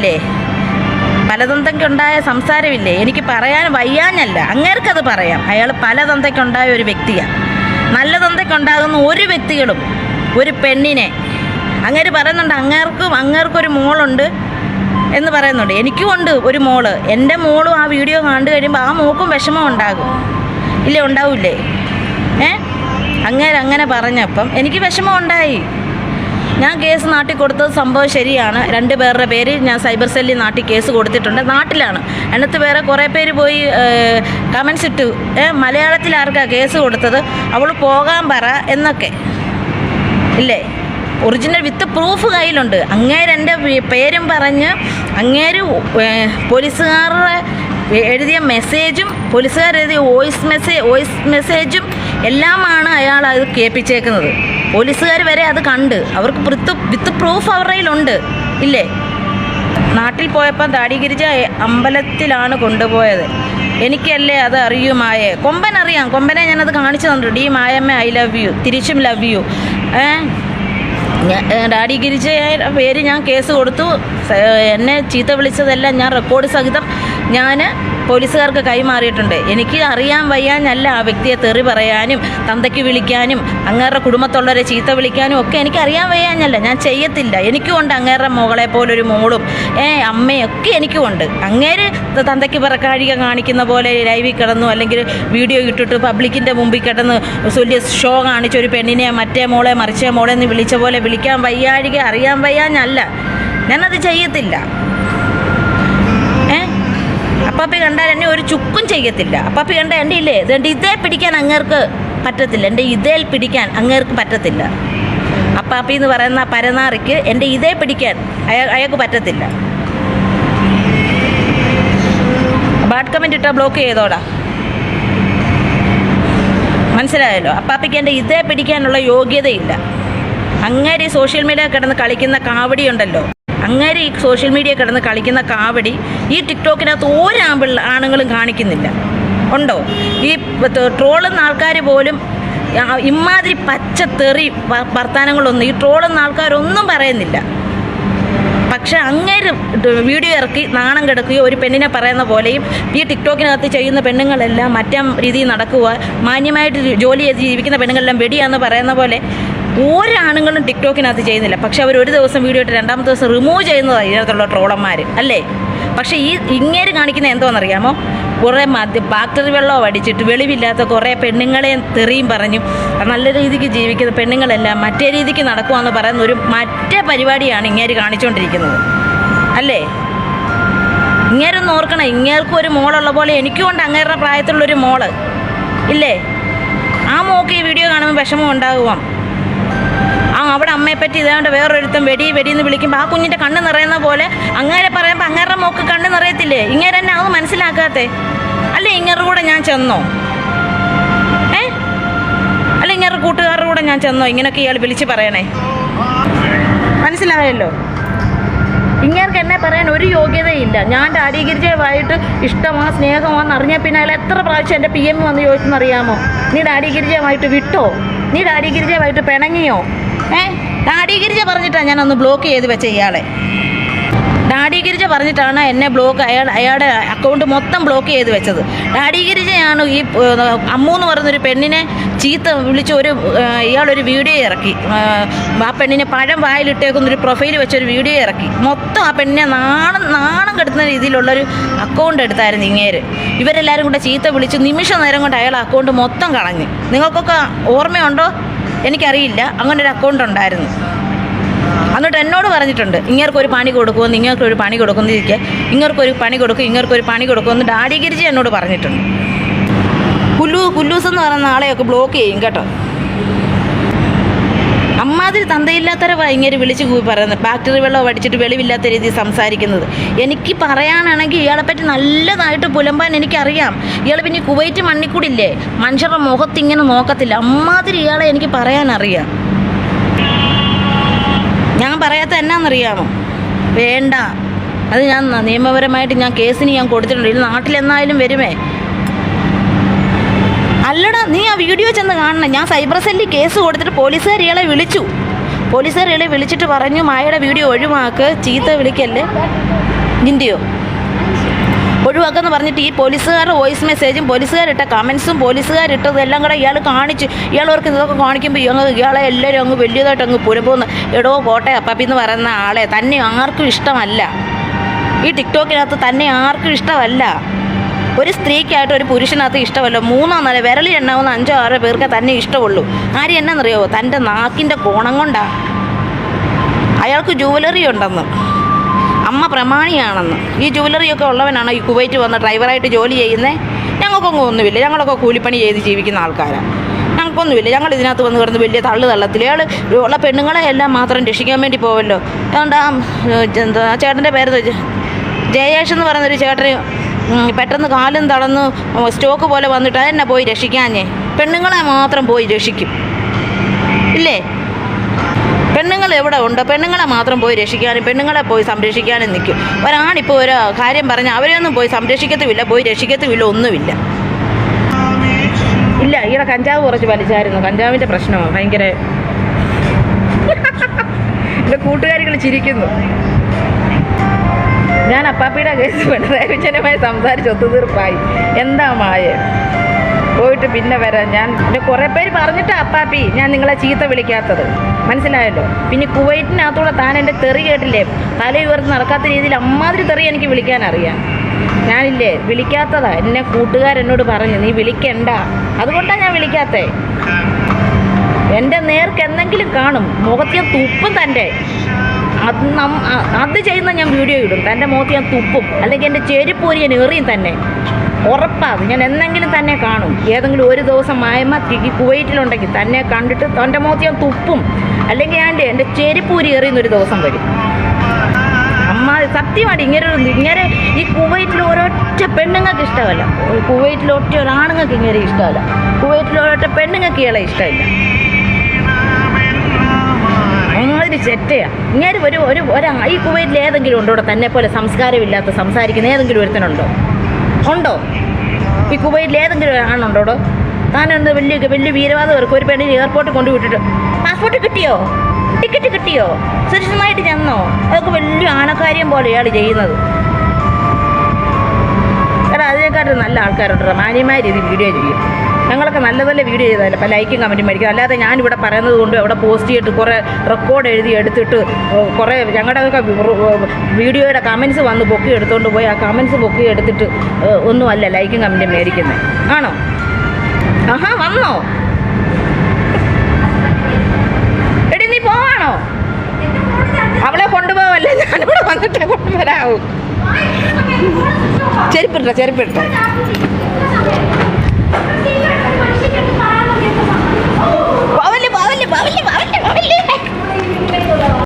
സംസാരമില്ലേ പലതന്തയ്ക്കുണ്ടായ സംസാരമില്ലേ? എനിക്ക് പറയാൻ വയ്യാഞ്ഞല്ല. അങ്ങേർക്കത് പറയാം. അയാൾ പലതന്തയ്ക്കുണ്ടായ ഒരു വ്യക്തിയാണ് നല്ല തന്തയ്ക്കുണ്ടാകുന്ന ഒരു വ്യക്തികളും ഒരു പെണ്ണിനെ. അങ്ങേര് പറയുന്നുണ്ട് അങ്ങേർക്കും അങ്ങേർക്കൊരു മോളുണ്ട് എന്ന് പറയുന്നുണ്ട്. എനിക്കും ഉണ്ട് ഒരു മോൾ. എന്റെ മോളും ആ വീഡിയോ കണ്ടു കഴിയുമ്പോൾ ആ മോക്കും വിഷമം ഉണ്ടാകും. ഇല്ലേ? ഉണ്ടാവില്ലേ? ഏ? അങ്ങേരങ്ങനെ പറഞ്ഞപ്പം എനിക്ക് വിഷമം ഉണ്ടായി. ഞാൻ കേസ് നാട്ടിൽ കൊടുത്തത് സംഭവം ശരിയാണ്. രണ്ട് പേരുടെ പേര് ഞാൻ സൈബർ സെല്ലിൽ നാട്ടിൽ കേസ് കൊടുത്തിട്ടുണ്ട്. നാട്ടിലാണ്. എന്നിട്ട് വേറെ കുറേ പേര് പോയി കമൻസ് ഇട്ടു. മലയാളത്തിൽ ആർക്കാണ് കേസ് കൊടുത്തത്? അവൾ പോകാൻ പറ എന്നൊക്കെ. ഇല്ലേ? ഒറിജിനൽ വിത്ത് പ്രൂഫ് കയ്യിലുണ്ട്. അങ്ങേരെന്റെ പേരും പറഞ്ഞ് അങ്ങേര് പോലീസുകാരുടെ എഴുതിയ മെസ്സേജും പോലീസുകാർ എഴുതിയ വോയിസ് മെസ്സേജ് വോയിസ് മെസ്സേജും എല്ലാമാണ് അയാൾ അത് കേൾപ്പിച്ചേക്കുന്നത്. പോലീസുകാർ വരെ അത് കണ്ട്. അവർക്ക് വിത്ത് വിത്ത് പ്രൂഫ് അവരുടെ കയ്യിലുണ്ട്. ഇല്ലേ? നാട്ടിൽ പോയപ്പോൾ ദാടിഗിരിജ അമ്പലത്തിലാണ് കൊണ്ടുപോയത്. എനിക്കല്ലേ അത് അറിയൂ കൊമ്പൻ അറിയാം. കൊമ്പനെ ഞാനത് കാണിച്ചു തന്നിട്ടുണ്ട്. ഡി മായമ്മ ഐ ലവ് യു തിരിച്ചും ലവ് യു ഏ, ഡാഡി ഗിരിജയുടെ പേര് ഞാൻ കേസ് കൊടുത്തു. എന്നെ ചീത്ത വിളിച്ചതെല്ലാം ഞാൻ റെക്കോർഡ് സഹിതം ഞാൻ പോലീസുകാർക്ക് കൈമാറിയിട്ടുണ്ട്. എനിക്ക് അറിയാൻ വയ്യാഞ്ഞല്ല ആ വ്യക്തിയെ തെറി പറയാനും തന്തയ്ക്ക് വിളിക്കാനും അങ്ങേരുടെ കുടുംബത്തുള്ളവരെ ചീത്ത വിളിക്കാനും ഒക്കെ എനിക്ക് അറിയാൻ വയ്യാഞ്ഞല്ല. ഞാൻ ചെയ്യത്തില്ല. എനിക്കും ഉണ്ട് അങ്ങേരുടെ മോളെ പോലൊരു മോളും. ഏ അമ്മയൊക്കെ എനിക്കും ഉണ്ട്. അങ്ങേര് തന്തയ്ക്ക് പിറക്കാഴിക കാണിക്കുന്ന പോലെ ലൈവിൽ കിടന്നു അല്ലെങ്കിൽ വീഡിയോ ഇട്ടിട്ട് പബ്ലിക്കിന്റെ മുമ്പിൽ കിടന്ന് വലിയ ഷോ കാണിച്ച ഒരു പെണ്ണിനെ മറ്റേ മോളെ മറിച്ചേ മോളെ എന്ന് വിളിച്ച പോലെ വിളിക്കാൻ വയ്യാഴിക അറിയാൻ വയ്യാഞ്ഞല്ല. ഞാനത് ചെയ്യത്തില്ല. അപ്പാപ്പി കണ്ടാൽ എന്നെ ഒരു ചുക്കും ചെയ്യത്തില്ല. അപ്പാപ്പി കണ്ട എന്റെ ഇല്ലേ? ഇതേണ്ട ഇതേ പിടിക്കാൻ അങ്ങേർക്ക് പറ്റത്തില്ല. എന്റെ ഇതേൽ പിടിക്കാൻ അങ്ങേർക്ക് പറ്റത്തില്ല. അപ്പാപ്പി എന്ന് പറയുന്ന പരനാറിക്ക് എന്റെ ഇതേ പിടിക്കാൻ അയാൾ അയാൾക്ക് പറ്റത്തില്ല. ബാഡ് കമന്റ് ഇട്ടാൽ ബ്ലോക്ക് ചെയ്തോടാ. മനസ്സിലായല്ലോ? അപ്പാപ്പിക്ക് എന്റെ ഇതേ പിടിക്കാനുള്ള യോഗ്യതയില്ല. അങ്ങേര് സോഷ്യൽ മീഡിയ കിടന്ന് കളിക്കുന്ന കാവടി അങ്ങേര് ഈ സോഷ്യൽ മീഡിയ കിടന്ന് കളിക്കുന്ന കാവടി ഈ ടിക്ടോക്കിനകത്ത് ഒരാമ്പിൾ ആണുങ്ങളും കാണിക്കുന്നില്ല. ഉണ്ടോ? ഈ ട്രോളുന്ന ആൾക്കാർ പോലും ഇമാതിരി പച്ചത്തെറി തെറി വർത്താനങ്ങളൊന്നും ഈ ട്രോളുന്ന ആൾക്കാരൊന്നും പറയുന്നില്ല. പക്ഷെ അങ്ങേര് വീഡിയോ ഇറക്കി നാണം കിടക്കുകയോ ഒരു പെണ്ണിനെ പറയുന്ന പോലെയും ഈ ടിക്ടോക്കിനകത്ത് ചെയ്യുന്ന പെണ്ണുങ്ങളെല്ലാം മറ്റേ രീതിയിൽ നടക്കുക മാന്യമായിട്ട് ജോലി ചെയ്ത് ജീവിക്കുന്ന പെണ്ണുങ്ങളെല്ലാം വെടിയാന്ന് പറയുന്ന പോലെ ഒരാണുങ്ങളും ടിക്ടോക്കിനകത്ത് ചെയ്യുന്നില്ല. പക്ഷെ അവർ ഒരു ദിവസം വീഡിയോ ഇട്ട് രണ്ടാമത്തെ ദിവസം റിമൂവ് ചെയ്യുന്നതാണ് ഇതിനകത്തുള്ള ട്രോളന്മാർ അല്ലേ? പക്ഷേ ഈ ഇങ്ങേര് കാണിക്കുന്ന എന്തോന്നറിയാമോ? കുറേ മദ്യ ബാക്ടറി വെള്ളവും അടിച്ചിട്ട് വെളിവില്ലാത്ത കുറേ പെണ്ണുങ്ങളെയും തെറിയും പറഞ്ഞു നല്ല രീതിക്ക് ജീവിക്കുന്ന പെണ്ണുങ്ങളെല്ലാം മറ്റേ രീതിക്ക് നടക്കുമെന്ന് പറയുന്ന ഒരു മറ്റേ പരിപാടിയാണ് ഇങ്ങേര് കാണിച്ചുകൊണ്ടിരിക്കുന്നത് അല്ലേ? ഇങ്ങേരൊന്ന് ഓർക്കണം ഇങ്ങേർക്കും ഒരു മോളുള്ള പോലെ എനിക്കും ഉണ്ട് അങ്ങേരുടെ പ്രായത്തിലുള്ളൊരു മോൾ. ഇല്ലേ? ആ മോക്ക് ഈ വീഡിയോ കാണുമ്പോൾ വിഷമം ഉണ്ടാകുവാം. ആ അവിടെ അമ്മയെ പറ്റി ഇതാണ്ട് വേറൊരുത്തം വെടി വെടി എന്ന് വിളിക്കുമ്പോൾ ആ കുഞ്ഞിന്റെ കണ്ണ് നിറയുന്ന പോലെ അങ്ങേരെ പറയുമ്പോൾ അങ്ങേരുടെ മോക്ക് കണ്ണ് നിറയത്തില്ലേ? ഇങ്ങനെ തന്നെ അത് മനസ്സിലാക്കാത്തേ. അല്ലേ ഇങ്ങേരുടെ കൂടെ ഞാൻ ചെന്നോ? ഏ? അല്ല ഇങ്ങേരുടെ കൂട്ടുകാരുടെ കൂടെ ഞാൻ ചെന്നോ? ഇങ്ങനെയൊക്കെ ഇയാൾ വിളിച്ച് പറയണേ. മനസ്സിലായല്ലോ? ഇങ്ങേർക്ക് എന്നെ പറയാൻ ഒരു യോഗ്യതയില്ല. ഞാൻ ഡാഡിഗിരിജയുമായിട്ട് ഇഷ്ടമാ സ്നേഹമാണെന്ന് അറിഞ്ഞാൽ പിന്നെ അയാൾ എത്ര പ്രാവശ്യം എന്റെ പി എം വന്ന് ചോദിച്ചെന്നറിയാമോ നീ ഡാഡിഗിരിജയുമായിട്ട് വിട്ടോ? നീ ഡാഡിഗിരിജയുമായിട്ട് പിണങ്ങിയോ? ഏ? ഡാഡിഗിരിജ പറഞ്ഞിട്ടാണ് ഞാനൊന്ന് ബ്ലോക്ക് ചെയ്ത് വെച്ച ഇയാളെ. ഡാഡി ഗിരിജ പറഞ്ഞിട്ടാണ് എന്നെ ബ്ലോക്ക് അയാൾ അയാളുടെ അക്കൗണ്ട് മൊത്തം ബ്ലോക്ക് ചെയ്ത് വെച്ചത്. ഡാഡി ഈ അമ്മു എന്ന് പറയുന്നൊരു പെണ്ണിനെ ചീത്ത വിളിച്ച് ഒരു ഇയാളൊരു വീഡിയോ ഇറക്കി. ആ പെണ്ണിനെ പഴം വായിലിട്ടേക്കുന്നൊരു പ്രൊഫൈൽ വെച്ചൊരു വീഡിയോ ഇറക്കി. മൊത്തം ആ പെണ്ണിനെ നാണം നാണം കെടുത്തുന്ന രീതിയിലുള്ളൊരു അക്കൗണ്ട് എടുത്തായിരുന്നു ഇങ്ങേര്. ഇവരെല്ലാവരും കൂടെ ചീത്ത വിളിച്ച് നിമിഷ നേരം കൊണ്ട് അയാൾ അക്കൗണ്ട് മൊത്തം കളഞ്ഞ്. നിങ്ങൾക്കൊക്കെ ഓർമ്മയുണ്ടോ? എനിക്കറിയില്ല. അങ്ങനെ ഒരു അക്കൗണ്ട് ഉണ്ടായിരുന്നു. എന്നിട്ട് എന്നോട് പറഞ്ഞിട്ടുണ്ട് ഇങ്ങേർക്കൊരു പണി കൊടുക്കുമെന്ന് ഇങ്ങേർക്കൊരു പണി കൊടുക്കുമെന്ന് ഇരിക്കുക ഇങ്ങേർക്കൊരു പണി കൊടുക്കും ഇങ്ങേർക്കൊരു പണി കൊടുക്കുമെന്ന് ഡാഡി ഗിരിജി എന്നോട് പറഞ്ഞിട്ടുണ്ട്. കുല്ലു കുല്ലൂസ് എന്ന് പറയുന്ന ആളെയൊക്കെ ബ്ലോക്ക് ചെയ്യും കേട്ടോ. അമ്മാതിരി തന്തയില്ലാത്തവരെ ഇങ്ങനെ വിളിച്ച് പറയുന്നത് ഫാക്ടറി വെള്ളം അടിച്ചിട്ട് വെളിവില്ലാത്ത രീതിയിൽ സംസാരിക്കുന്നത്. എനിക്ക് പറയാനാണെങ്കിൽ ഇയാളെ പറ്റി നല്ലതായിട്ട് പുലമ്പാൻ എനിക്കറിയാം. ഇയാൾ പിന്നെ കുവൈറ്റ് മണ്ണിക്കൂടില്ലേ? മനുഷ്യരുടെ മുഖത്ത് ഇങ്ങനെ നോക്കത്തില്ല. അമ്മാതിരി ഇയാളെ എനിക്ക് പറയാനറിയാം. ഞാൻ പറയാത്ത എന്നാന്നറിയാമോ? വേണ്ട. അത് ഞാൻ നിയമപരമായിട്ട് ഞാൻ കേസിന് ഞാൻ കൊടുത്തിട്ടുണ്ട്. ഇത് നാട്ടിലെന്നായാലും വരുമേ. അല്ലടാ നീ ആ വീഡിയോ ചെന്ന് കാണണം. ഞാൻ സൈബർ സെല്ലിൽ കേസ് കൊടുത്തിട്ട് പോലീസുകാർ ഇയാളെ വിളിച്ചു. പോലീസുകാർ ഇയാളെ വിളിച്ചിട്ട് പറഞ്ഞു മായയുടെ വീഡിയോ ഒഴിവാക്ക് ചീത്ത വിളിക്കല്ലേ? നിന്റെയോ ഒഴിവാക്കെന്ന് പറഞ്ഞിട്ട് ഈ പോലീസുകാരുടെ വോയിസ് മെസ്സേജും പോലീസുകാരിട്ട കമൻസും പോലീസുകാരിട്ടത് എല്ലാം കൂടെ ഇയാൾ കാണിച്ച്. ഇയാളവർക്ക് ഇതൊക്കെ കാണിക്കുമ്പോൾ ഇയാൾ ഇയാളെ എല്ലാവരും അങ്ങ് വലിയതായിട്ട് അങ്ങ് പുരപ്പോന്ന്. എടോ കോട്ടെ അപ്പാപ്പി എന്ന് പറയുന്ന ആളെ തന്നെ ആർക്കും ഇഷ്ടമല്ല. ഈ ടിക്ടോക്കിനകത്ത് തന്നെ ആർക്കും ഇഷ്ടമല്ല. ഒരു സ്ത്രീക്കായിട്ട് ഒരു പുരുഷനകത്ത് ഇഷ്ടമല്ല. മൂന്നോ നാല് വിരലിൽ എണ്ണാവുന്ന അഞ്ചോ ആറോ പേർക്ക് തന്നെ ഇഷ്ടമുള്ളൂ. ആര് എന്നറിയോ തന്റെ നാക്കിന്റെ കോണം കൊണ്ടാ. അയാൾക്ക് ജുവലറി ഉണ്ടെന്ന്. അമ്മ പ്രമാണിയാണെന്ന്. ഈ ജുവലറിയൊക്കെ ഉള്ളവനാണ് ഈ കുവൈറ്റ് വന്ന് ഡ്രൈവറായിട്ട് ജോലി ചെയ്യുന്നത് ഞങ്ങൾക്കൊന്നും ഒന്നുമില്ല. ഞങ്ങളൊക്കെ കൂലിപ്പണി ചെയ്ത് ജീവിക്കുന്ന ആൾക്കാരാണ് ഞങ്ങൾക്കൊന്നുമില്ല. ഞങ്ങൾ ഇതിനകത്ത് വന്ന് കിടന്ന് വലിയ തള്ളു തള്ളത്തിൽ അയാൾ ഉള്ള പെണ്ണുങ്ങളെ എല്ലാം മാത്രം രക്ഷിക്കാൻ വേണ്ടി പോവല്ലോ. അതുകൊണ്ട് ആ ചേട്ടന്റെ പേര്? ജയേഷ് എന്ന് പറയുന്നൊരു ചേട്ടന് പെട്ടെന്ന് കാലും തളർന്ന് സ്റ്റോക്ക് പോലെ വന്നിട്ട് അതെന്നെ പോയി രക്ഷിക്കാഞ്ഞേ? പെണ്ണുങ്ങളെ മാത്രം പോയി രക്ഷിക്കും. ഇല്ലേ? പെണ്ണുങ്ങൾ എവിടെ ഉണ്ട്? പെണ്ണുങ്ങളെ മാത്രം പോയി രക്ഷിക്കാനും പെണ്ണുങ്ങളെ പോയി സംരക്ഷിക്കാനും നിൽക്കും. ഒരാണിപ്പോൾ ഒരു കാര്യം പറഞ്ഞാൽ അവരെയൊന്നും പോയി സംരക്ഷിക്കത്തുമില്ല പോയി രക്ഷിക്കത്തുമില്ല ഒന്നുമില്ല. ഇല്ല ഇവിടെ കഞ്ചാവ് കുറച്ച് വലിച്ചായിരുന്നു. കഞ്ചാവിന്റെ പ്രശ്നമാണ് ഭയങ്കര. എന്റെ കൂട്ടുകാരികൾ ചിരിക്കുന്നു. ഞാൻ അപ്പാപ്പിയുടെ കേസ് പിണറായി വിജയനുമായി സംസാരിച്ച് ഒത്തുതീർപ്പായി. എന്താ മായ? പോയിട്ട് പിന്നെ വരാം ഞാൻ പിന്നെ കുറേ പേര് പറഞ്ഞിട്ടാ അപ്പാപ്പി ഞാൻ നിങ്ങളെ ചീത്ത വിളിക്കാത്തത്. മനസ്സിലായല്ലോ? പിന്നെ കുവൈറ്റിനകത്തൂടെ താൻ എന്റെ തെറി കേട്ടില്ലേ? തല ഉയർത്ത് നടക്കാത്ത രീതിയിൽ അമ്മാതിരി തെറി എനിക്ക് വിളിക്കാൻ അറിയാം. ഞാനില്ലേ വിളിക്കാത്തതാ. എന്നെ കൂട്ടുകാരെന്നോട് പറഞ്ഞു നീ വിളിക്കണ്ട. അതുകൊണ്ടാണ് ഞാൻ വിളിക്കാത്തേ. എന്റെ നേർക്ക് എന്തെങ്കിലും കാണും. മുഖത്ത് തുപ്പും തന്റെ. അത് നം- അത് ചെയ്യുന്ന ഞാൻ വീഡിയോ ഇടും. തന്റെ മുഖത്ത് ഞാൻ തുപ്പും. അല്ലെങ്കിൽ എന്റെ ചെരുപ്പൂരി ഞാൻ എറിയും തന്നെ. ഉറപ്പാകും ഞാൻ എന്തെങ്കിലും തന്നെ കാണും. ഏതെങ്കിലും ഒരു ദിവസം മായമ്മ തിക്കി കുവൈറ്റിലുണ്ടെങ്കിൽ തന്നെ കണ്ടിട്ട് തന്റെ മുഖത്ത് ഞാൻ തുപ്പും. അല്ലെങ്കിൽ ഞാൻ എന്റെ ചെരുപ്പൂരി എറിയുന്ന ഒരു ദിവസം വരും. അമ്മ സത്യമായിട്ട് ഇങ്ങനെ ഒരു ഇങ്ങനെ ഈ കുവൈറ്റിൽ ഒരൊറ്റ പെണ്ണുങ്ങൾക്ക് ഇഷ്ടമല്ല. കുവൈറ്റിൽ ഒറ്റ ഒരാണുങ്ങൾക്ക് ഇങ്ങനെ ഇഷ്ടമല്ല. കുവൈറ്റിൽ ഒരൊറ്റ പെണ്ണുങ്ങൾക്ക് ഇയാളെ ഇഷ്ടമില്ല. ചെറ്റയാ ഇങ്ങനെ ഒരു ഒരു ഒരാ ഈ കുവൈറ്റിൽ ഏതെങ്കിലും ഉണ്ടോ? തന്നെ പോലെ സംസ്കാരമില്ലാത്ത സംസാരിക്കുന്ന ഏതെങ്കിലും ഒരുത്തനുണ്ടോ? ഉണ്ടോ? ഈ കുവൈറ്റിൽ ഏതെങ്കിലും ആണുണ്ടോ താനെന്ത് വലിയ വലിയ വീരവാദവർക്ക് ഒരു പെണ്ണിന് എയർപോർട്ടിൽ കൊണ്ടുവിട്ടിട്ട് പാസ്പോർട്ട് കിട്ടിയോ? ടിക്കറ്റ് കിട്ടിയോ? സുരക്ഷിതമായിട്ട് ചെന്നോ? അതൊക്കെ വലിയ ആണക്കാര്യം പോലെ ഇയാൾ ചെയ്യുന്നത്. എടാ അതിനെക്കാട്ടും നല്ല ആൾക്കാരുണ്ട്? മാന്യമായ രീതിയിൽ വീഡിയോ ചെയ്യും ഞങ്ങളൊക്കെ നല്ല നല്ല വീഡിയോ ചെയ്താലും? അപ്പം ലൈക്കും കമന്റും മേടിക്കും. അല്ലാതെ ഞാനിവിടെ പറയുന്നത് കൊണ്ട് അവിടെ പോസ്റ്റ് ചെയ്തിട്ട് കുറേ റെക്കോർഡ് എഴുതി എടുത്തിട്ട് കുറേ ഞങ്ങളുടെയൊക്കെ വീഡിയോയുടെ കമൻസ് വന്ന് പൊക്കി എടുത്തുകൊണ്ട് പോയി. ആ കമൻസ് പൊക്കി എടുത്തിട്ട് ഒന്നുമല്ല ലൈക്കും കമന്റും മേടിക്കുന്നത് ആണോ? ആഹാ വന്നോ? എടി നീ പോവാണോ? അവളെ കൊണ്ടുപോവല്ലേ. ഞാനിവിടെ വന്നിട്ട് കൊണ്ടുവരാവൂ. ചെരുപ്പിട്ടോ ചെരുപ്പിട്ടോ